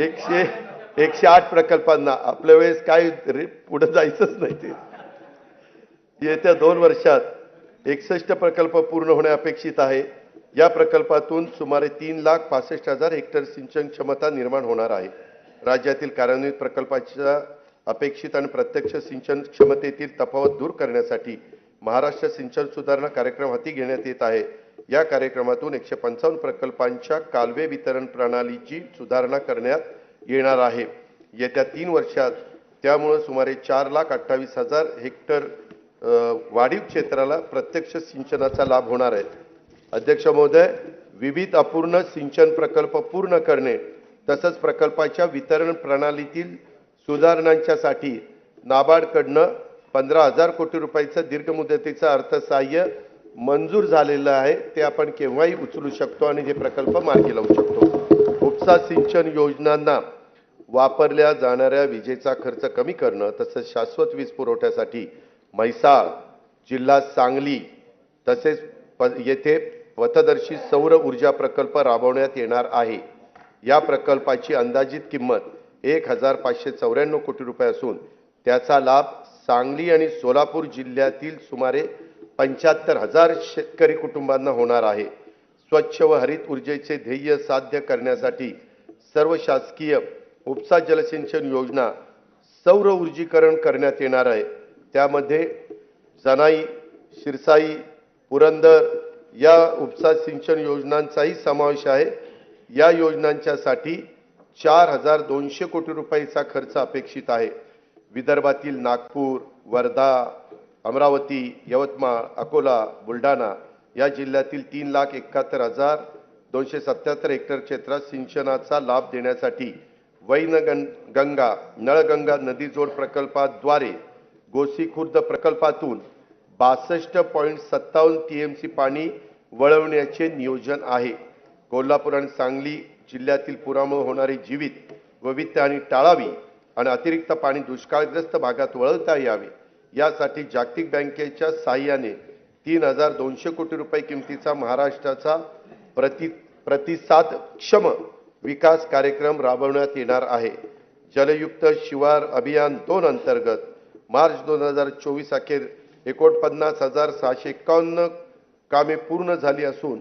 एकशे एकशे आठ प्रकल्पांना आपल्या वेळेस काय रे पुढे जायचंच नाही ते. येत्या दोन वर्षात एकसष्ट प्रकल्प पूर्ण होणे अपेक्षित आहे. या प्रकल्पातून सुमारे तीन लाख पासष्ट हजार हेक्टर सिंचन क्षमता निर्माण होणार आहे. राज्यातील कार्यान्वित प्रकल्पाच्या अपेक्षित आणि प्रत्यक्ष सिंचन क्षमतेतील तफावत दूर करण्यासाठी महाराष्ट्र सिंचन सुधारणा कार्यक्रम हाती घेण्यात येत आहे. या कार्यक्रमातून एकशे पंचावन्न प्रकल्पांच्या कालवे वितरण प्रणालीची सुधारणा करण्यात येणार आहे. येत्या तीन वर्षात त्यामुळं सुमारे चार लाख अठ्ठावीस हजार हेक्टर वाढीव क्षेत्राला प्रत्यक्ष सिंचनाचा लाभ होणार आहे. अध्यक्ष महोदय विविध अपूर्ण सिंचन प्रकल्प पूर्ण करणे तसंच प्रकल्पाच्या वितरण प्रणालीतील सुधारणांच्यासाठी नाबार्डकडनं पंधरा हजार कोटी रुपयाचं दीर्घ मुदतीचं अर्थसहाय्य मंजूर झालेलं आहे ते आपण केव्हाही उचलू शकतो आणि हे प्रकल्प मार्गी लावू शकतो. उपसा सिंचन योजनांना वापरल्या जाणाऱ्या विजेचा खर्च कमी करणं तसंच शाश्वत वीज पुरवठ्यासाठी म्हैसाळ जिल्हा सांगली तसेच प येथे पथदर्शी सौर ऊर्जा प्रकल्प राबवण्यात येणार आहे. या प्रकल्पाची अंदाजित किंमत एक हजार पाचशे चौऱ्याण्णव कोटी रुपये असून त्याचा लाभ सांगली आणि सोलापूर जिल्ह्यातील सुमारे पंच्याहत्तर हजार शेतकरी कुटुंबांना होणार आहे. स्वच्छ व हरित ऊर्जेचे ध्येय साध्य करण्यासाठी सर्व शासकीय उपसा जलसिंचन योजना सौर ऊर्जीकरण करण्यात येणार आहे. त्यामध्ये जनाई शिरसाई पुरंदर या उपसा सिंचन योजनांचाही समावेश आहे. या योजनांच्यासाठी चार हजार दोनशे कोटी रुपयाचा खर्च अपेक्षित आहे. विदर्भातील नागपूर वर्धा अमरावती यवतमाळ अकोला बुलढाणा या जिल्ह्यातील तीन लाख एकाहत्तर हजार दोनशे सत्याहत्तर हेक्टर क्षेत्रात सिंचनाचा लाभ देण्यासाठी वैनगं गंगा नळगंगा नदीजोड प्रकल्पाद्वारे गोसी खुर्द प्रकल्पातून बासष्ट पॉईंट सत्तावन्न टी एम सी पाणी वळवण्याचे नियोजन आहे. कोल्हापूर आणि सांगली जिल्ह्यातील पुरामुळे होणारी जीवित वैविध्य टाळावी आणि अतिरिक्त पाणी दुष्काळग्रस्त भागात वळवता यावे. यासाठी जागतिक बँकेच्या साहाय्याने तीन हजार दोनशे कोटी रुपये किमतीचा महाराष्ट्राचा प्रति प्रतिसादक्षम विकास कार्यक्रम राबवण्यात येणार आहे. जलयुक्त शिवार अभियान दोन अंतर्गत मार्च दोन हजार चोवीस अखेर एकोणपन्नास हजार सहाशे एकावन्न कामे पूर्ण झाली असून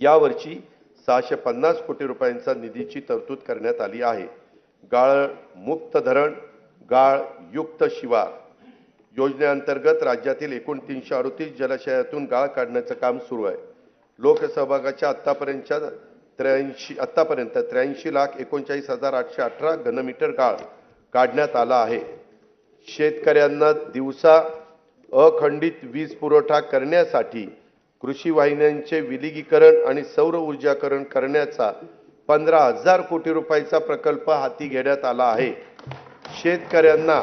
यावर्षी सहाशे पन्नास कोटी रुपयांचा निधीची तरतूद करण्यात आली आहे. गाळ मुक्त धरण गाळ युक्त शिवार. योजनेअंतर्गत राज्यातील एकूण तीनशे अडतीस जलाशयातून गाळ काढण्याचं काम सुरू आहे. लोकसहभागाच्या आत्तापर्यंतच्या त्र्याऐंशी आत्तापर्यंत त्र्याऐंशी लाख एकोणचाळीस हजार आठशे अठरा घनमीटर गाळ काढण्यात आला आहे. शेतकऱ्यांना दिवसा अखंडित वीज पुरवठा करण्यासाठी कृषी वाहिन्यांचे विलिगीकरण आणि सौर ऊर्जाकरण करण्याचा पंधरा हजार कोटी रुपयाचा प्रकल्प हाती घेण्यात आला आहे. शेतकऱ्यांना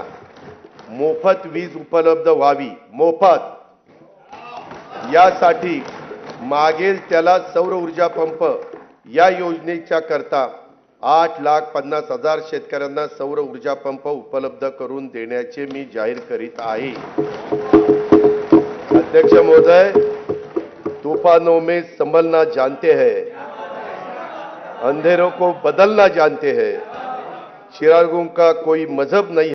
मोफत वीज उपलब्ध व्हावी. मोफत. यासाठी मागेल त्याला सौर ऊर्जा पंप. या योजनेच्या करता आठ लाख पन्नास हजार शेतकऱ्यांना सौर ऊर्जा पंप उपलब्ध करून देण्याचे मी जाहीर करीत आहे. अध्यक्ष महोदय तूफानों में संभलना जानते हैं. अंधेरों को बदलना जानते हैं. चिरागों का कोई मजहब नहीं